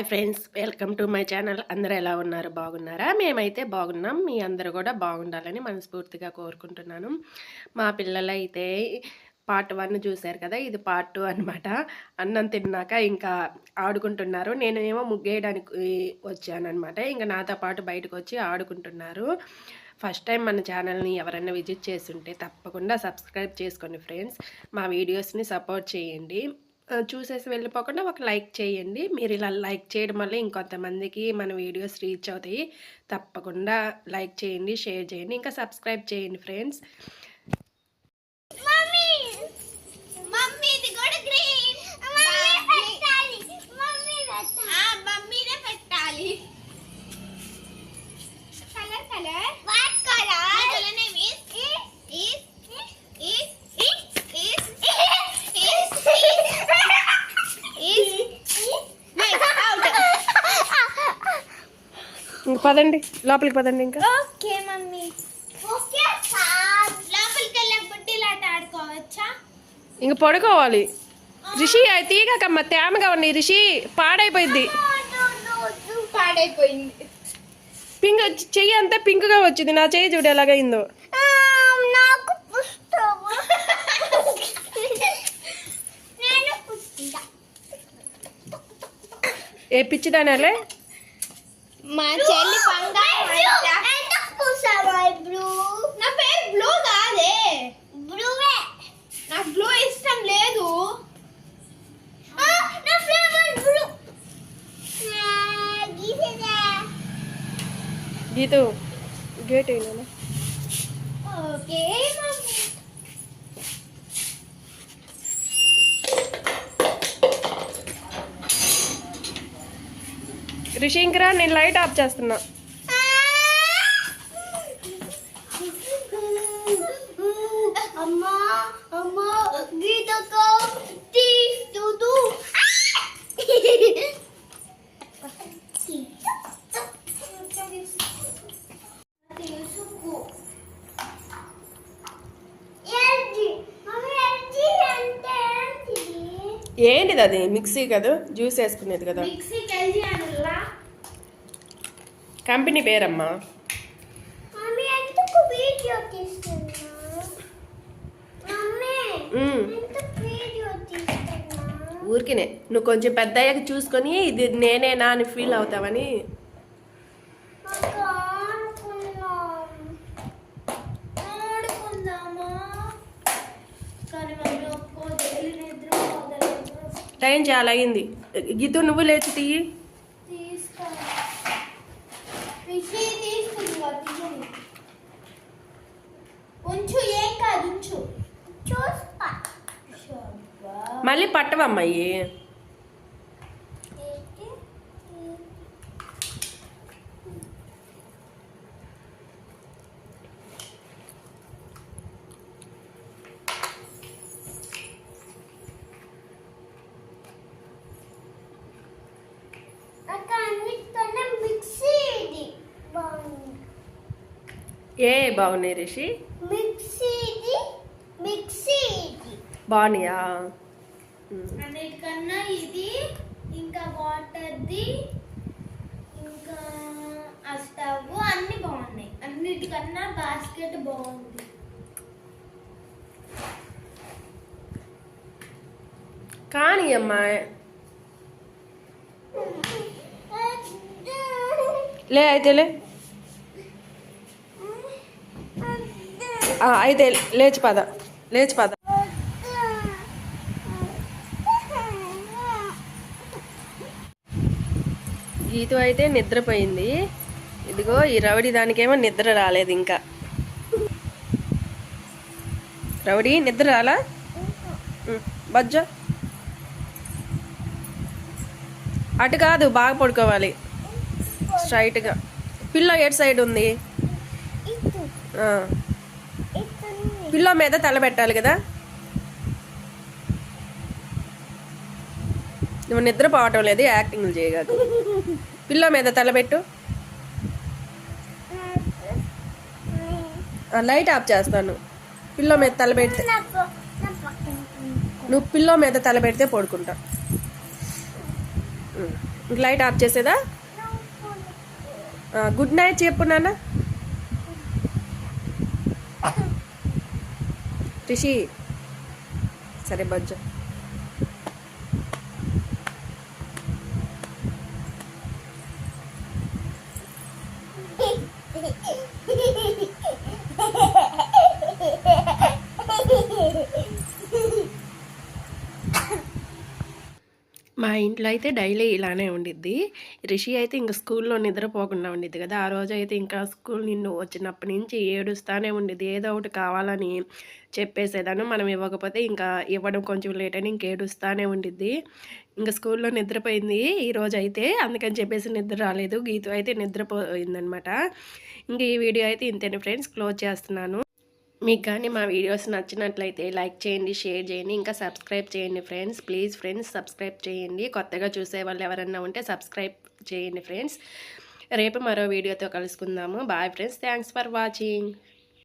Hi friends welcome to my channel. అందరూ ఎలా ఉన్నారు? బాగున్నారా? మేమైతే బాగున్నాం. మీ అందరూ కూడా బాగుండాలని మనస్ఫూర్తిగా కోరుకుంటున్నాను. మా పిల్లలు అయితే పార్ట్ వన్ చూశారు కదా ఇది పార్ట్ టూ అనమాట అన్నం తిన్నాక ఇంకా ఆడుకుంటున్నారు. నేను ఏమో ముగ్గేయడానికి వచ్చానమాట ఇంకా నాతో పాటు బయటకు వచ్చి ఆడుకుంటున్నారు. ఫస్ట్ టైం మన ఛానల్ని ఎవరైనా విజిట్ చేస్తుంటే తప్పకుండా సబ్స్క్రైబ్ చేసుకోండి ఫ్రెండ్స్. మా వీడియోస్ని సపోర్ట్ చేయండి. చూసేసి వెళ్ళిపోకుండా ఒక లైక్ చేయండి. మీరు ఇలా లైక్ చేయడం వల్ల ఇంకొంతమందికి మన వీడియోస్ రీచ్ అవుతాయి. తప్పకుండా లైక్ చేయండి షేర్ చేయండి. ఇంకా సబ్స్క్రైబ్ చేయండి ఫ్రెండ్స్. పదండి లోపలికి పదండి ఇంకా. Okay mummy. Okay sir. లోపలికి ఆడుకోవచ్చా? ఇంక పడుకోవాలి. రిషి అవి తీగకమ్మ తేమగా ఉన్నాయి రిషి. పాడైపోయింది పాడైపోయింది. పింక్ చెయ్యి అంతా పింక్గా వచ్చింది. నా చెయ్యి చూడు ఎలాగైందో ఏ పిచ్చిదానాలే? మా చెల్లి బ్లూ నా పేరు బ్లూ కాదే. బ్లూవే నాకు బ్లూ ఇష్టం లేదు. నా ఫ్లేవర్ బ్లూ గీసేదా? గీతు గేట్ అయినా ఓకే మమ్మీ రిషి రా నేను లైట్ ఆఫ్ చేస్తున్నా. ఏంటిది అది మిక్సీ కదా? జ్యూస్ వేసుకునేది కదా. కంపెనీ పేరమ్మా. ఊరికినే. నువ్వు కొంచెం పెద్ద అయ్యాక చూసుకొని ఇది నేనేనా అని ఫీల్ అవుతావని నాకు ఆడుకుందాం ఆడుకుందామా కానీ మమ్మీ ఒప్పుకోదు వెళ్ళి నిద్ర పోదలేదు టైం చాలా అయింది. గీతు నువ్వు లేచి తీయి. మళ్ళీ పట్టవమ్మాయి అక్క అన్నిటికన్నా మిక్సీ ఇది బాగుంది ఏ బాగున్నాయి రిషి? మిక్సీ ఇది మిక్సీ ఇది బాగున్నాయా? మ్మ్. అన్నిటికన్నా ఇది ఇంకా వాటర్ది ఇంకా ఆ స్టవ్ అన్ని బాగున్నాయి. అన్నిటికన్నా బాస్కెట్ బాగుంది. కానీ అమ్మా లే అయితే లే ఆ, అయితే లేచి పద లేచి పద. గీతు అయితే నిద్రపోయింది. ఇదిగో ఈ రౌడీ దానికేమో నిద్ర రాలేదు ఇంకా. రౌడీ నిద్ర రాలా? బజ్జ. అటు కాదు బాగా పడుకోవాలి. స్ట్రైట్గా పిల్ల ఎటు సైడ్ ఉంది? ఆ, పిల్లో మీద తల పెట్టాలి కదా? నువ్వు నిద్రపోవటం లేదు యాక్టింగ్లు చేయగాదు పిల్లో మీద తలబెట్టు లైట్ ఆఫ్ చేస్తాను. పిల్లో మీద తలబెడితే నువ్వు పిల్లో మీద తలబెడితే పడుకుంటా. లైట్ ఆఫ్ చేసేదా? గుడ్ నైట్ చెప్పు నాన్న. రిషి సరే బజ్జా. ఇంట్లో అయితే డైలీ ఇలానే ఉండిద్ది. రిషి అయితే ఇంకా స్కూల్లో నిద్రపోకుండా ఉండిద్ది కదా. ఆ రోజు అయితే ఇంకా స్కూల్ నిన్ను వచ్చినప్పటి నుంచి ఏడుస్తానే ఉండిద్ది. ఏదో ఒకటి కావాలని చెప్పేసేదాను మనం ఇవ్వకపోతే ఇంకా ఇవ్వడం కొంచెం లేట్ అని ఇంక ఏడుస్తానే ఉండిద్ది. ఇంకా స్కూల్లో నిద్రపోయింది ఈ రోజు అయితే. అందుకని చెప్పేసి నిద్ర రాలేదు. గీత అయితే నిద్రపోయిందనమాట. ఇంక ఈ వీడియో అయితే ఇంతేనే ఫ్రెండ్స్. క్లోజ్ చేస్తున్నాను. మీకు కానీ మా వీడియోస్ నచ్చినట్లయితే లైక్ చేయండి షేర్ చేయండి ఇంకా సబ్స్క్రైబ్ చేయండి ఫ్రెండ్స్. ప్లీజ్ ఫ్రెండ్స్ సబ్స్క్రైబ్ చేయండి. కొత్తగా చూసే వాళ్ళు ఎవరన్నా ఉంటే సబ్స్క్రైబ్ చేయండి ఫ్రెండ్స్. రేపు మరో వీడియోతో కలుసుకుందాము. Bye friends. Thanks for watching.